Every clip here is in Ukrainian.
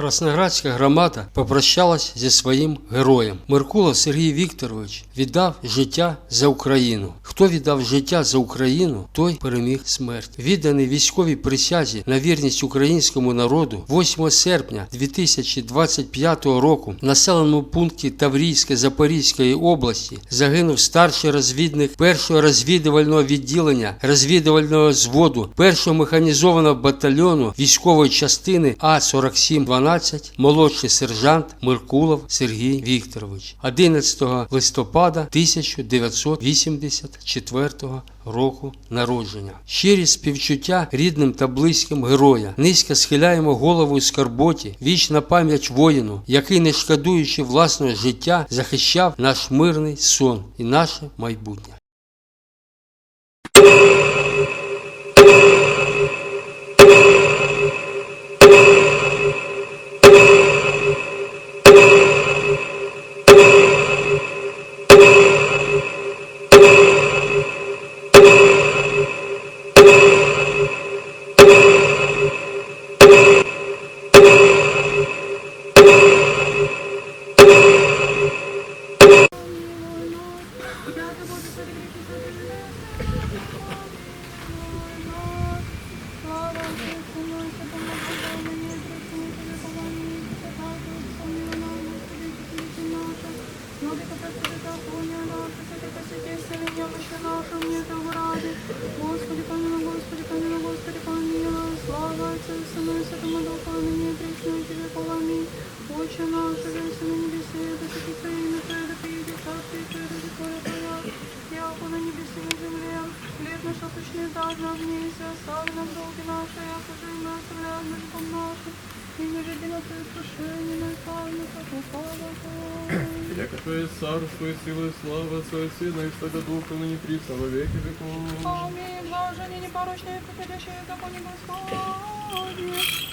Красноградська громада попрощалась зі своїм героєм. Меркулов Сергій Вікторович віддав життя за Україну. Хто віддав життя за Україну, той переміг смерть. Відданий військовій присязі на вірність українському народу 8 серпня 2025 року в населеному пункті Таврійське Запорізької області загинув старший розвідник першого розвідувального відділення розвідувального зводу першого механізованого батальйону військової частини А 4712 молодший сержант Меркулов Сергій Вікторович 11 листопада 1984 року народження. Щирі співчуття рідним та близьким героя. Низько схиляємо голову скарботі, вічна пам'ять воїну, який, не шкодуючи власного життя, захищав наш мирний сон і наше майбутнє. Яко Твое царство и сила и слава Отца Сына и Святого Духа, ныне присно во веки веков. Аминь. Блажение непорочное, приходящее в законе Господне. Аллилуйя.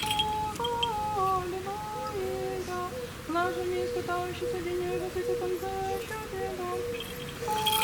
Nasze miejsce tam się codziennie, bo tylko tam za siebie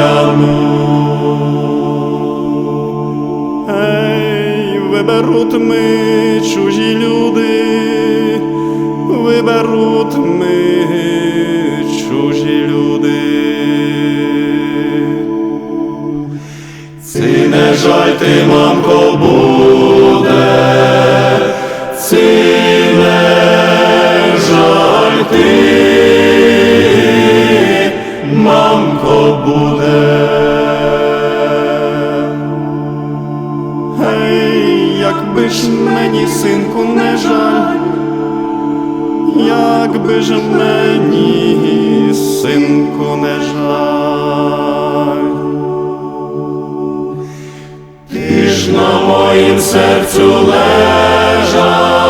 брати? Ей, виберуть ми чужі люди, виберуть ми чужі люди. Ці не жаль ти, мамко, якби ж мені, синку, не жаль, якби ж мені, синку, не жаль. Ти ж на моїм серцю лежав,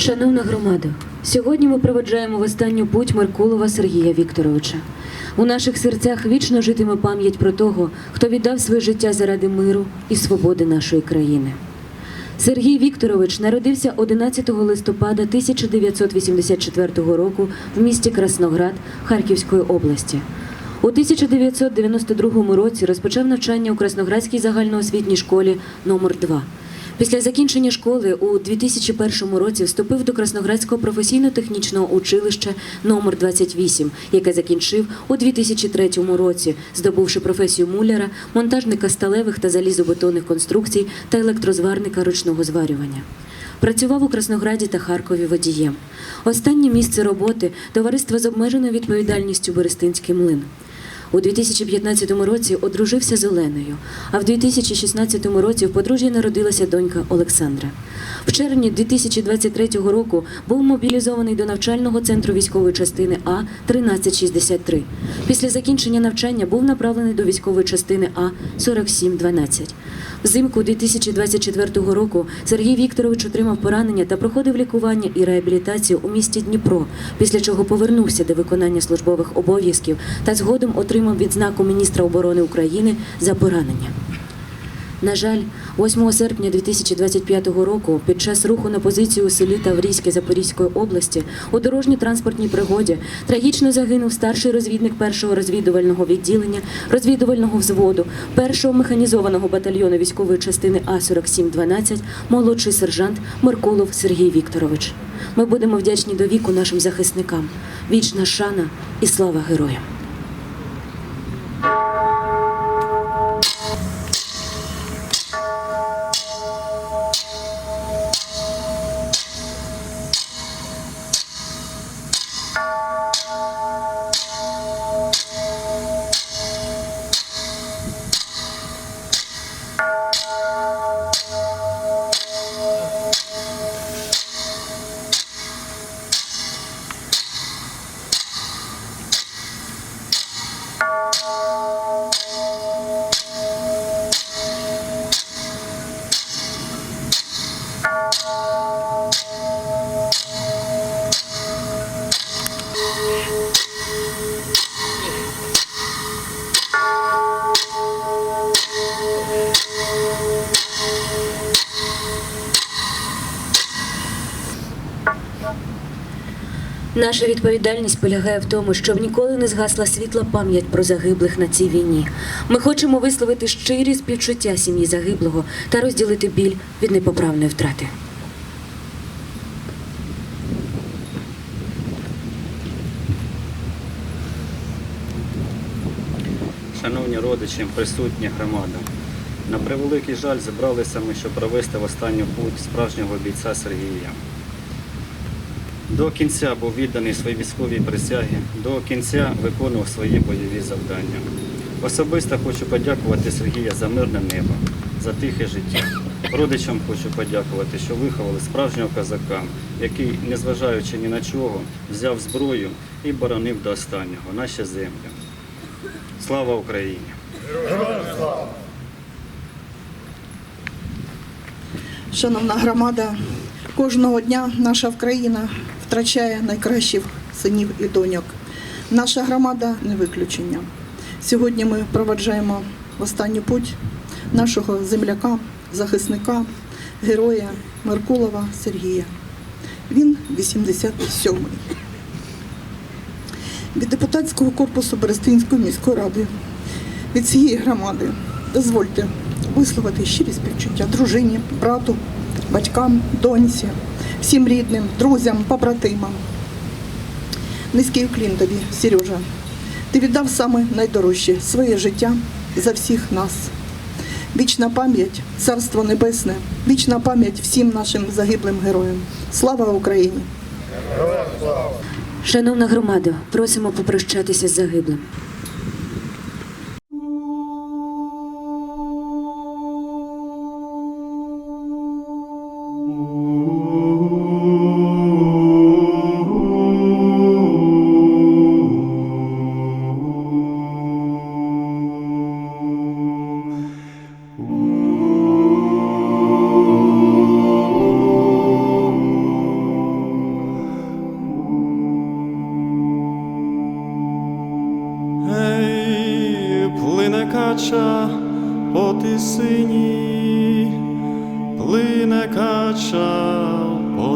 Шановна громада, сьогодні ми проведжаємо в останню путь Меркулова Сергія Вікторовича. У наших серцях вічно житиме пам'ять про того, хто віддав своє життя заради миру і свободи нашої країни. Сергій Вікторович народився 11 листопада 1984 року в місті Красноград Харківської області. У 1992 році розпочав навчання у Красноградській загальноосвітній школі номер 2 Після закінчення школи у 2001 році вступив до Красноградського професійно-технічного училища номер 28, яке закінчив у 2003 році, здобувши професію муляра, монтажника сталевих та залізобетонних конструкцій та електрозварника ручного зварювання. Працював у Краснограді та Харкові водієм. Останнє місце роботи товариство з обмеженою відповідальністю Берестинський млин. У 2015 році одружився з Оленою, а в 2016 році в подружжі народилася донька Олександра. В червні 2023 року був мобілізований до навчального центру військової частини А 1363. Після закінчення навчання був направлений до військової частини А 4712. Взимку 2024 року Сергій Вікторович отримав поранення та проходив лікування і реабілітацію у місті Дніпро, після чого повернувся до виконання службових обов'язків та згодом отримав відзнаку міністра оборони України за поранення. На жаль, 8 серпня 2025 року під час руху на позицію у селі Таврійське Запорізької області у дорожньо-транспортній пригоді трагічно загинув старший розвідник першого розвідувального відділення розвідувального взводу першого механізованого батальйону військової частини А 4712 молодший сержант Меркулов Сергій Вікторович. Ми будемо вдячні до віку нашим захисникам. Вічна шана і слава героям! Наша відповідальність полягає в тому, щоб ніколи не згасла світла пам'ять про загиблих на цій війні. Ми хочемо висловити щирі співчуття сім'ї загиблого та розділити біль від непоправної втрати. Шановні родичі, присутні громада. На превеликий жаль зібралися ми, щоб провести в останню путь справжнього бійця Сергія. До кінця був відданий своїй військовій присягі, до кінця виконував свої бойові завдання. Особисто хочу подякувати Сергія за мирне небо, за тихе життя. Родичам хочу подякувати, що виховали справжнього козака, який, незважаючи ні на чого, взяв зброю і боронив до останнього наші землі. Слава Україні! Шановна громада, кожного дня наша Україна втрачає найкращих синів і доньок. Наша громада не виключення. Сьогодні ми проведжаємо в останню путь нашого земляка, захисника, героя Меркулова Сергія. Він 87-й. Від депутатського корпусу Берестинської міської ради, від цієї громади дозвольте висловити щирі співчуття дружині, брату, батькам, доньці, всім рідним, друзям, побратимам. Низький уклін тобі, Сережа. Ти віддав саме найдорожче своє життя за всіх нас. Вічна пам'ять, царство небесне, вічна пам'ять всім нашим загиблим героям. Слава Україні! Шановна громада, просимо попрощатися з загиблим.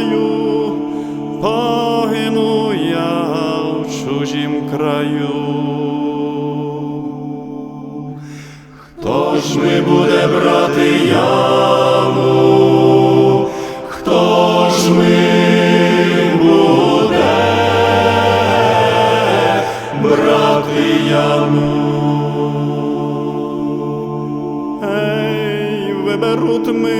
краю, погину я в чужім краю. Хто ж ми буде брати яму? Хто ж ми буде брати? Ей, виберуть ми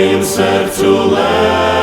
моїм серцю лежав,